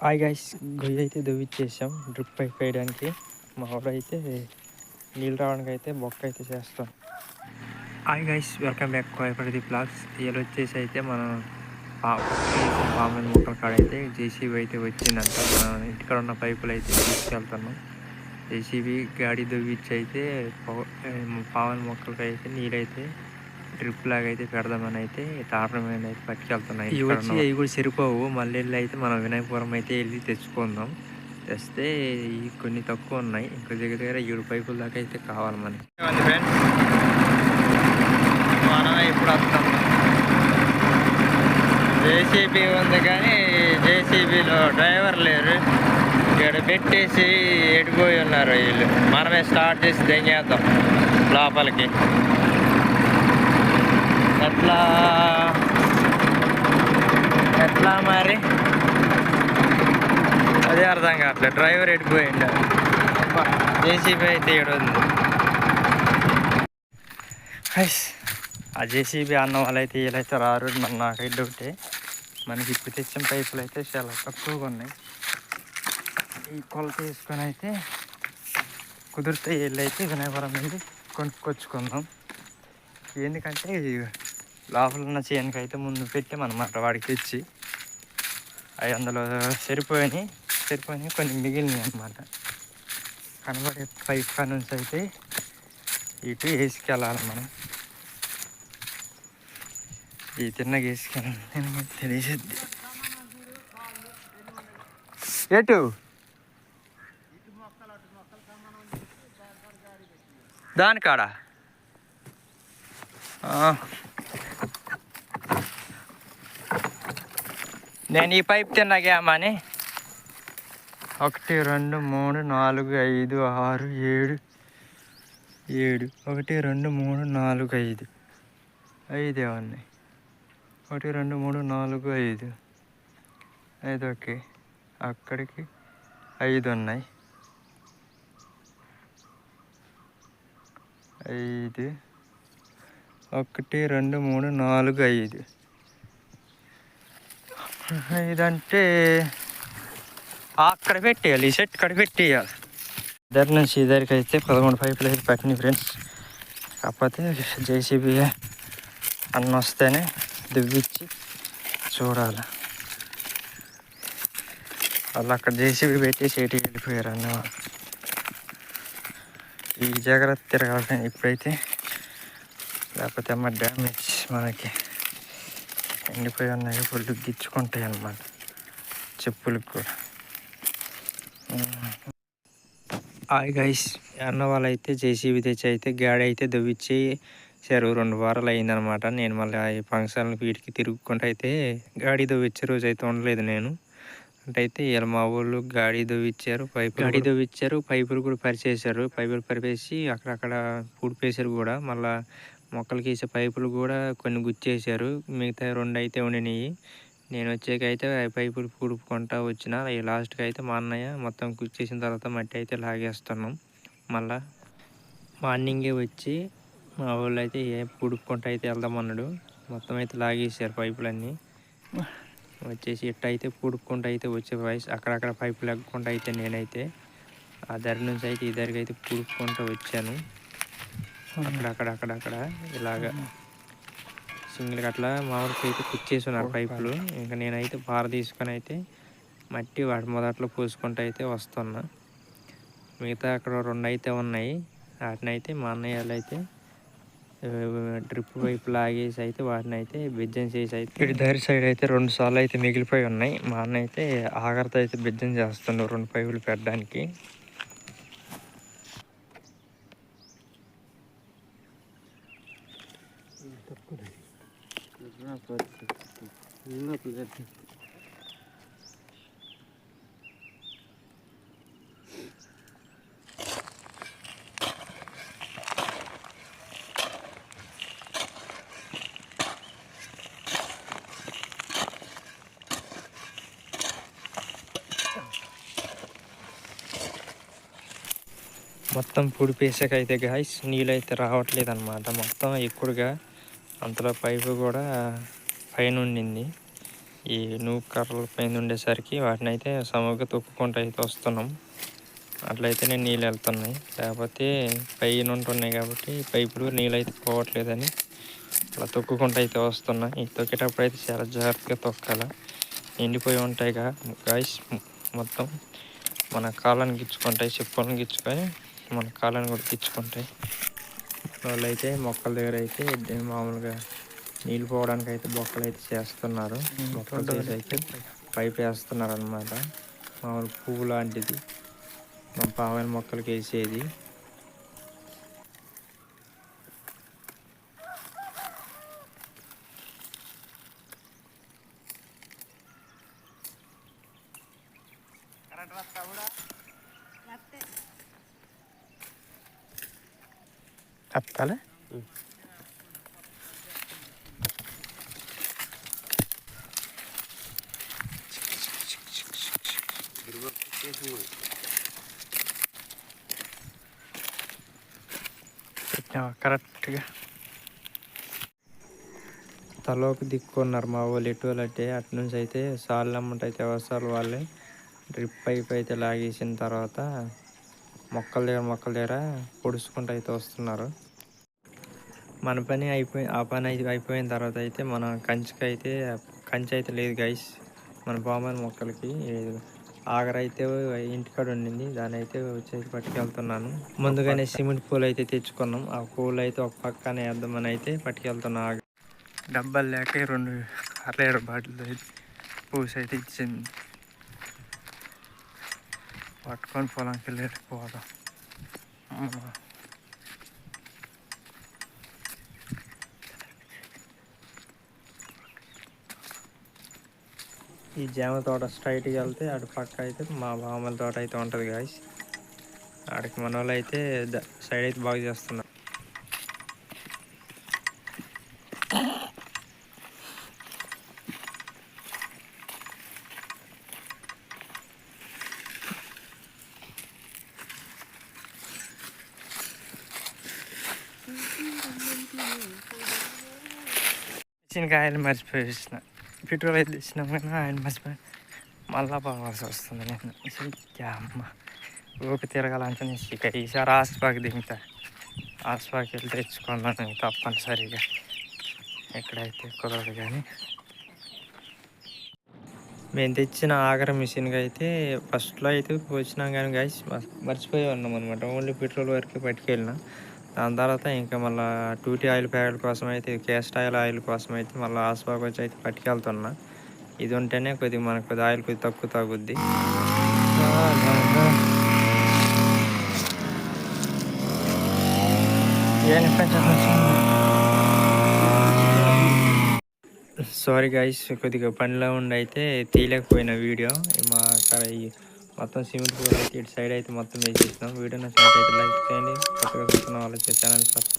Hi guys గొయ్యి అయితే దువ్విచ్చేసాం drip pipe వేయడానికి మా అయితే నీళ్ళు రావడానికి అయితే బొక్క అయితే చేస్తాం. Hi guys welcome back కోయపడి blogs ఇవాళ వచ్చేసి అయితే మనం పామన్ మొక్కల కాడ అయితే జేసీబీ అయితే వచ్చిందంట. మన ఇంటికాడ ఉన్న పైపులు అయితే తీసుకెళ్తున్నాం. జేసీబీ గాడి దువ్విచ్చి అయితే పావన్ మొక్కలకి అయితే నీళ్ళైతే డ్రిప్ లాగా అయితే పెడదామని అయితే టాటర్ మీద అయితే పట్టుకెళ్తున్నాయి. ఇవి వచ్చి అవి కూడా సరిపోవు. మళ్ళీ వెళ్ళి అయితే మనం వినాయకపురం అయితే వెళ్ళి తెచ్చుకుందాం. తెస్తే ఇవి కొన్ని తక్కువ ఉన్నాయి. ఇంకా దగ్గర దగ్గర ఏడు పైపుల దాకా అయితే కావాలి మనకి. మనం ఇప్పుడు వస్తాం. జేసీబీ ఉంది కానీ జేసీబీలో డ్రైవర్ లేరు. ఇక్కడ పెట్టేసి ఎడిపోయి ఉన్నారు వీళ్ళు. మనమే స్టార్ట్ చేసి దెంగేద్దాం లోపలికి. ఎట్లా? ఎట్లా మరి? అదే అర్థం కావట్లేదు డ్రైవర్ ఎడిపోయిండు జేసీబీ అయితే ఏడుంది. ఆ జేసీబీ అన్న వాళ్ళైతే వీళ్ళైతే రారు మన నాకు ఒకటి. మనకి ఇప్పుడు తెచ్చిన పైపులు అయితే చాలా తక్కువగా ఉన్నాయి. ఈ కొలత వేసుకొని అయితే కుదిరితే వీళ్ళైతే వినాయకపురం వెళ్ళి కొనుక్కొచ్చుకుందాం. ఎందుకంటే లోపల ఉన్న చేయనికి అయితే ముందు పెట్టామన్నమాట వాడికి తెచ్చి అవి అందులో సరిపోయినాయి సరిపోయినాయి కొన్ని మిగిలినాయి అనమాట కనబడే పైప్ నుంచి అయితే ఇటు వేసుకెళ్ళాలి మనం. ఈ తిన్నగా వేసుకెళ్ళాలి తెలియజేద్ది. ఎటు దానికాడా? నేను ఈ పైప్ తిన్నాగామని ఒకటి రెండు మూడు నాలుగు ఐదు ఆరు ఏడు ఏడు. ఒకటి రెండు మూడు నాలుగు ఐదు. ఐదే ఉన్నాయి. ఒకటి రెండు మూడు నాలుగు ఐదు. ఐదు ఓకే. అక్కడికి ఐదు ఉన్నాయి. ఐదు. ఒకటి రెండు మూడు నాలుగు ఐదు. ఇదంటే అక్కడ పెట్టేయాలి ఈ సెట్ అక్కడ పెట్టేయాలి. ఇద్దరి నుంచి ఇద్దరికి అయితే పదకొండు పైపులు అయితే పెట్టినాయి ఫ్రెండ్స్. కాకపోతే జేసీబీ అన్న వస్తేనే దువ్విచ్చి చూడాలి. వాళ్ళు అక్కడ జేసీబీ పెట్టి చేటి వెళ్ళిపోయారు అన్న ఈ జాగ్రత్త తిరగాలి ఇప్పుడైతే. లేకపోతే అమ్మ డ్యామేజ్ మనకి. ఎండిపోయి ఉన్నాయి ఫుల్ గిచ్చుకుంటాయి అన్నమాట. చెప్పులకు కూడా. హాయ్ గైస్ అన్న వాళ్ళైతే జేసీబీ తెచ్చి అయితే గాడి అయితే దవ్విచ్చి చెరువు రెండు వారాలు అయిందనమాట నేను మళ్ళీ ఈ ఫంక్షన్ వీటికి తిరుగుకుంటూ అయితే గాడి దవ్విచ్చే రోజు అయితే ఉండలేదు నేను. అంటే అయితే ఇలా మా ఊళ్ళు గాడి దవ్విచ్చారు పైపు గాడి దవ్విచ్చారు పైపులు కూడా పరిచేశారు. పైపులు పరిపేసి అక్కడక్కడ పూడిపేశారు కూడా. మళ్ళీ మొక్కలకి వేసే పైపులు కూడా కొన్ని గుచ్చేసారు మిగతా రెండు అయితే ఉండినాయి. నేను వచ్చాకైతే పైపులు పూడుకుంటా వచ్చిన. లాస్ట్కి అయితే మా అన్నయ్య మొత్తం గుచ్చేసిన తర్వాత మట్టి అయితే లాగేస్తున్నాం. మళ్ళా మార్నింగే వచ్చి మా వాళ్ళు అయితే ఏ పూడుపుకుంటా అయితే వెళ్దామన్నాడు మొత్తం అయితే లాగేసారు పైపులన్నీ. వచ్చేసి ఇట్ట అయితే పుడుక్కుంటూ అయితే వచ్చే వయసు. అక్కడక్కడ పైపులు ఎగ్గకుండా అయితే నేనైతే ఆ దరి నుంచి అయితే ఈ దరికి అయితే పూడుపుకుంటూ వచ్చాను. అక్కడ అక్కడ అక్కడ ఇలాగా. సింగిల్ అట్లా మామూలుగా అయితే కుచ్చేస్తున్నారు పైపులు. ఇంకా నేనైతే పార తీసుకొని అయితే మట్టి వాటి మొదట్లో పూసుకుంటూ అయితే వస్తున్నా. మిగతా అక్కడ రెండు అయితే ఉన్నాయి. వాటిని అయితే మా అన్నయ్యలు అయితే డ్రిప్ పైపు లాగేసి అయితే వాటిని అయితే బిజ్జం చేసి అయితే ఇటు దారి సైడ్ అయితే రెండు సార్లు అయితే మిగిలిపోయి ఉన్నాయి. మా అన్న అయితే ఆఖరితో అయితే బిజ్జం చేస్తుండ్రు రెండు పైపులు పెట్టడానికి. మొత్తం పొడి పేసాకైతే గాయస్ నీళ్ళు అయితే రావట్లేదు అనమాట మొత్తం ఎక్కువగా అంతలో పైపు కూడా పైన ఉండింది ఈ నూకు కర్రల పైన ఉండేసరికి వాటిని అయితే సమగ్గా తొక్కుకుంటూ అయితే వస్తున్నాం. అట్లయితే నేను నీళ్ళు వెళ్తున్నాయి లేకపోతే పైన ఉంటున్నాయి కాబట్టి పైపులు నీళ్ళు అయితే పోవట్లేదని అలా తొక్కుకుంటూ అయితే వస్తున్నాయి ఈ తొక్కేటప్పుడు అయితే చాలా జాగ్రత్తగా తొక్కాల. ఎండిపోయి ఉంటాయిగా. గాయస్ మొత్తం మన కాళ్ళని గిచ్చుకుంటాయి. చెప్పులను గిచ్చుకొని మన కాళ్ళని కూడా గిచ్చుకుంటాయి. వాళ్ళు అయితే మొక్కల దగ్గర అయితే మామూలుగా నీళ్ళు పోవడానికి అయితే బొక్కలు అయితే చేస్తున్నారు బొక్కలు చేసి అయితే పైప్ వేస్తున్నారు అనమాట మామూలు పువ్వు లాంటిది. మన పామైన మొక్కలకి వేసేది. అత్తాలే? పెట్టినావా కరెక్ట్గా. తలోకి దిక్కున్నారు మా వాళ్ళు ఎటువల్ అంటే అటు నుంచి అయితే సార్లు అమ్మట అయితే వాళ్ళే. డ్రిప్ పైప్ అయితే లాగేసిన తర్వాత మొక్కల దగ్గర మొక్కల దగ్గర పొడుచుకుంటూ అయితే వస్తున్నారు. మన పని అయిపోయి ఆ పని అయితే అయిపోయిన తర్వాత అయితే మన కంచికి అయితే కంచి అయితే లేదు గైస్ మన బామ్మని మొక్కలకి ఆగరైతే ఇంటికాడ ఉండింది దాని అయితే వచ్చేసి పట్టుకెళ్తున్నాను. ముందుగానే సిమెంట్ పూలు అయితే తెచ్చుకున్నాం. ఆ పూలు అయితే ఒక పక్కనే వేద్దామని అయితే పట్టుకెళ్తున్నా. ఆగ డబ్బాలు లేక రెండు అరలేరు బాటిల్ పూసి అయితే ఇచ్చింది. పట్టుకొని పొలంకి వెళ్ళి పోదాం ఈ జామ తోట స్ట్రైట్గా వెళ్తే అటు పక్క అయితే మా బామ్మల తోట అయితే ఉంటుంది గాయస్ ఆడికి మన వాళ్ళు అయితే సైడ్ అయితే బాగా చేస్తున్నారు చిన్న కాయలు పెట్రోల్ అయితే తెచ్చినాం కానీ ఆయన మర్చిపోయి మళ్ళా పోవాల్సి వస్తుంది నేను. అమ్మ ఊపి తిరగాలంటే నేను ఇక ఈసారి ఆస్పాకి దిగుతా ఆస్పాకి వెళ్ళి తెచ్చుకున్నాను తప్పనిసరిగా. ఎక్కడైతే కుదరదు కానీ. మేము తెచ్చిన ఆగర మిషన్కి అయితే ఫస్ట్లో అయితే వచ్చినాం కానీ గాయస్ మర్చిపోయి ఉన్నాం అనమాట ఓన్లీ పెట్రోల్ వరకు పట్టుకెళ్ళినా. దాని తర్వాత ఇంకా మళ్ళీ టూటీ ఆయిల్ ప్యాకెట్ కోసం అయితే కేస్ట్ ఆయిల్ ఆయిల్ కోసం అయితే మళ్ళీ ఆస్పాక్ వచ్చి అయితే పట్టుకెళ్తున్నా. ఇది ఉంటేనే కొద్దిగా మనకు కొద్దిగా ఆయిల్ కొద్దిగా తక్కువ తగ్గుద్ది సారీ గైస్ కొద్దిగా పనిలో ఉండి అయితే తీయలేకపోయిన వీడియో. మా అక్కడ మొత్తం సిమెంట్ కూడా అయితే ఇటు సైడ్ అయితే మొత్తం వేసేసినాం. వీడియో నచ్చినట్లయితే లైక్ చేయండి. కొత్తగా చూస్తున్న వాళ్ళు ఛానల్ సబ్స్క్రైబ్